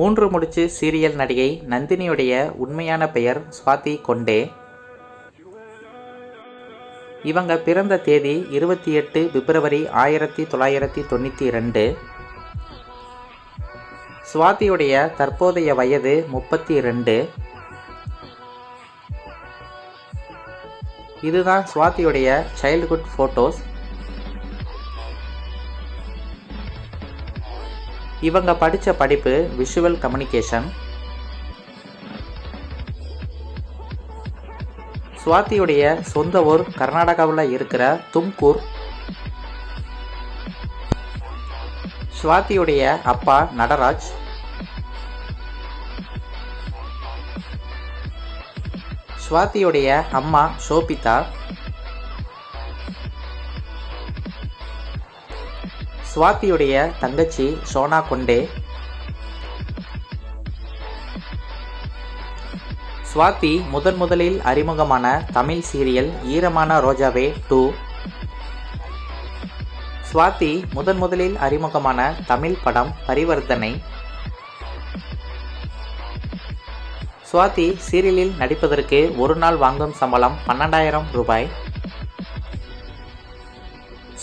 மூன்று முடிச்சு சீரியல் நடிகை நந்தினியுடைய உண்மையான பெயர் ஸ்வாதி கொண்டே. இவங்க பிறந்த தேதி இருபத்தி எட்டு பிப்ரவரி ஆயிரத்தி தொள்ளாயிரத்தி தொண்ணூற்றி ரெண்டு. சுவாதியுடைய தற்போதைய வயது முப்பத்தி ரெண்டு. இதுதான் சுவாதியுடைய சைல்ட்ஹுட் ஃபோட்டோஸ் இவங்க படித்த படிப்பு விஷுவல் கம்யூனிகேஷன் சுவாத்தியுடைய சொந்த ஊர் கர்நாடகாவில் இருக்கிற தும்கூர். சுவாத்தியுடைய அப்பா நடராஜ். சுவாத்தியுடைய அம்மா சோபிதா. சுவாதியுடைய தங்கச்சி சோனா கொண்டே. சுவாதி முதன் முதலில் அறிமுகமான தமிழ் சீரியல் ஈரமான ரோஜாவே டூ. சுவாதி முதன் முதலில் அறிமுகமான தமிழ் படம் பரிவர்த்தனை. சுவாதி சீரியலில் நடிப்பதற்கு ஒரு நாள் வாங்கும் சம்பளம் பன்னெண்டாயிரம் ரூபாய்.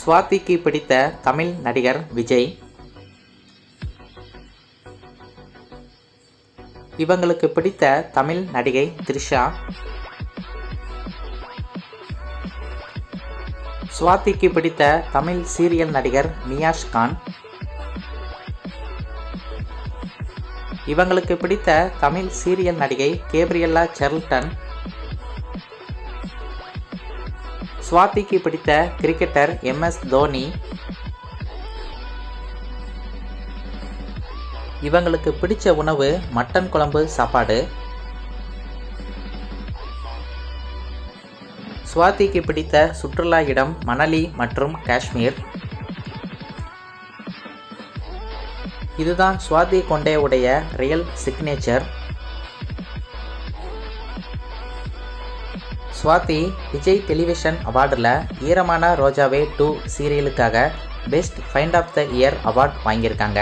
சுவாதிக்கு பிடித்த தமிழ் நடிகர் விஜய். இவங்களுக்கு பிடித்த தமிழ் நடிகை த்ரிஷா. சுவாதிக்கு பிடித்த தமிழ் சீரியல் நடிகர் நியாஷ் கான். இவங்களுக்கு பிடித்த தமிழ் சீரியல் நடிகை கேப்ரியல்லா செர்ல்டன். சுவாதிக்கு பிடித்த கிரிக்கெட்டர் எம்எஸ் தோனி. இவங்களுக்கு பிடிச்ச உணவு மட்டன் குழம்பு சாப்பாடு. சுவாதிக்கு பிடித்த சுற்றுலா இடம் மணலி மற்றும் காஷ்மீர். இதுதான் சுவாதி கொண்டே உடைய real signature Swathi Vijay television அவார்டில் Eeramana Rojave two சீரியலுக்காக best find of the year award வாங்கியிருக்காங்க.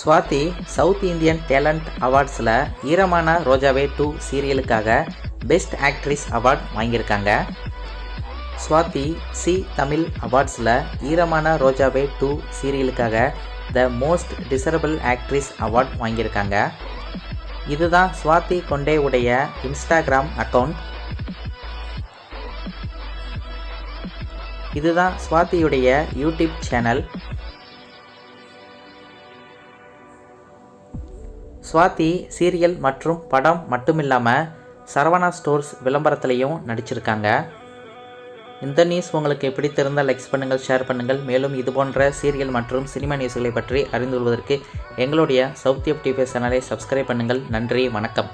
சுவாதி சவுத் இந்தியன் டேலண்ட் அவார்ட்ஸில் ஈரமான ரோஜாவே டூ சீரியலுக்காக பெஸ்ட் ஆக்ட்ரிஸ் அவார்ட் வாங்கியிருக்காங்க. சுவாதி சி தமிழ் அவார்ட்ஸில் Eeramana Rojave two சீரியலுக்காக the most desirable actress award வாங்கியிருக்காங்க. இதுதான் சுவாதி கொண்டே உடைய இன்ஸ்டாகிராம் அக்கவுண்ட் இதுதான் சுவாதியுடைய யூடியூப் சேனல். சுவாதி சீரியல் மற்றும் படம் மட்டுமில்லாமல் சரவணா ஸ்டோர்ஸ் விளம்பரத்துலேயும் நடிச்சிருக்காங்க. இந்த நியூஸ் உங்களுக்கு பிடித்திருந்தால் லைக்ஸ் பண்ணுங்கள் ஷேர் பண்ணுங்கள். மேலும் இது போன்ற சீரியல் மற்றும் சினிமா நியூஸ்களை பற்றி அறிந்து கொள்வதற்கு எங்களுடைய சவுத் டிவி சேனலை சப்ஸ்கிரைப் பண்ணுங்கள். நன்றி வணக்கம்.